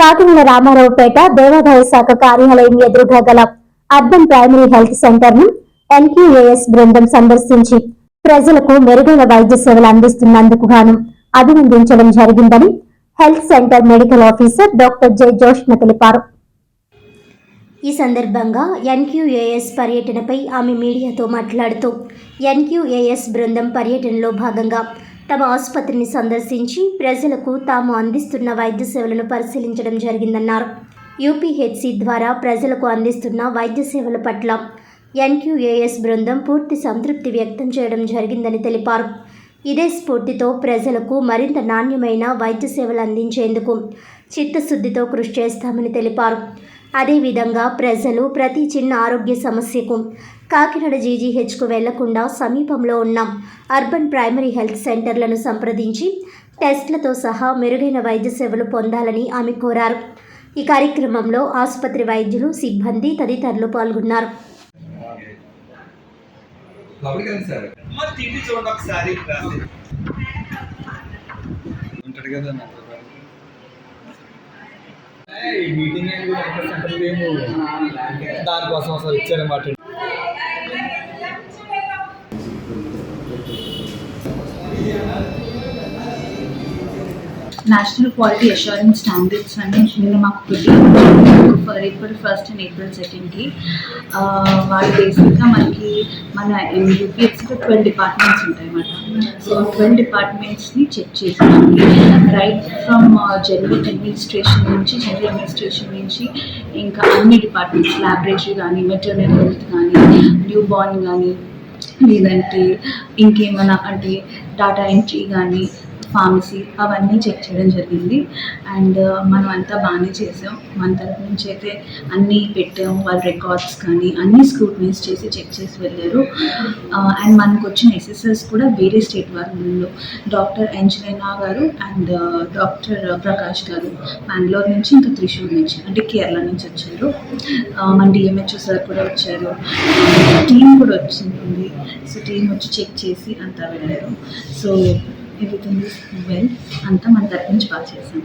కాకినాడ రామారావుపేట దేవాదాయ శాఖ కార్యాలయం ఎదురుగా గల అర్బన్ ప్రైమరీ హెల్త్ సెంటర్ను ఎన్క్యూఏఎస్ బృందం సందర్శించి ప్రజలకు మెరుగైన వైద్య సేవలు అందిస్తున్నందుకు గాను అభినందించడం జరిగిందని health centre medical officer doctor J Joshna తెలిపారు. ఈ సందర్భంగా ఎన్క్యూఏఎస్ పర్యటనపై ఆమె మీడియాతో మాట్లాడుతూ ఎన్క్యూఏఎస్ బృందం పర్యటనలో భాగంగా తమ ఆసుపత్రిని సందర్శించి ప్రజలకు తాము అందిస్తున్న వైద్య సేవలను పరిశీలించడం జరిగిందన్నారు. యూపీహెచ్సి ద్వారా ప్రజలకు అందిస్తున్న వైద్య సేవల పట్ల ఎన్క్యూఏఎస్ బృందం పూర్తి సంతృప్తి వ్యక్తం చేయడం జరిగిందని తెలిపారు. ఇదే స్ఫూర్తితో ప్రజలకు మరింత నాణ్యమైన వైద్య సేవలు అందించేందుకు చిత్తశుద్ధితో కృషి చేస్తామని తెలిపారు. అదేవిధంగా ప్రజలు ప్రతి చిన్న ఆరోగ్య సమస్యకు కాకినాడ జీజీహెచ్కు వెళ్ళకుండా సమీపంలో ఉన్న అర్బన్ ప్రైమరీ హెల్త్ సెంటర్లను సంప్రదించి టెస్టులతో సహా మెరుగైన వైద్య సేవలు పొందాలని ఆమె కోరారు. ఈ కార్యక్రమంలో ఆసుపత్రి వైద్యులు సిబ్బంది తదితరులు పాల్గొన్నారు. ఉంటాడు కదా మీటింగ్ దానికోసం అసలు ఇచ్చారన్నమాట నేషనల్ క్వాలిటీ అష్యూరెన్స్ స్టాండర్డ్స్ అని నిన్న మాకు for April first and April సెకండ్కి వాళ్ళు బేసిక్గా మనకి మన యూపీఎస్సీలో ట్వెల్వ్ డిపార్ట్మెంట్స్ ఉంటాయి అన్నమాట సో ట్వెల్వ్ డిపార్ట్మెంట్స్ని చెక్ చేసి రైట్ ఫ్రమ్ జనరల్ అడ్మినిస్ట్రేషన్ నుంచి జనరల్ అడ్మినిస్ట్రేషన్ నుంచి ఇంకా అన్ని డిపార్ట్మెంట్స్ ల్యాబొరేటరీ కానీ మెటర్నల్ హెల్త్ కానీ న్యూ బార్న్ కానీ లేదంటే ఇంకేమైనా అంటే డాటా ఎంట్రీ కానీ ఫార్మసీ అవన్నీ చెక్ చేయడం జరిగింది. అండ్ uh, మనం అంతా బాగానే చేసాం. మన తరపు నుంచి అయితే అన్నీ పెట్టాం. వాళ్ళ రికార్డ్స్ కానీ అన్ని స్క్రూటనైజ్ చేసి చెక్ చేసి వెళ్ళారు. Uh, అండ్ మనకు వచ్చిన ఎస్ఎస్ఎస్ కూడా వేరే స్టేట్ వాళ్ళు డాక్టర్ అంజలినా గారు అండ్ డాక్టర్ uh, ప్రకాష్ గారు బెంగళూరు నుంచి ఇంకా త్రిశూర్ నుంచి అంటే కేరళ నుంచి వచ్చారు. మన డిఎంహెచ్ఓ సార్ కూడా వచ్చారు. టీం కూడా వచ్చింది. సో టీం వచ్చి చెక్ చేసి అంతా వెళ్ళారు. సో ఎవ్రీథింగ్ ఇస్ వెల్ అంతా మన తరపు నుంచి బాగా చేశాం.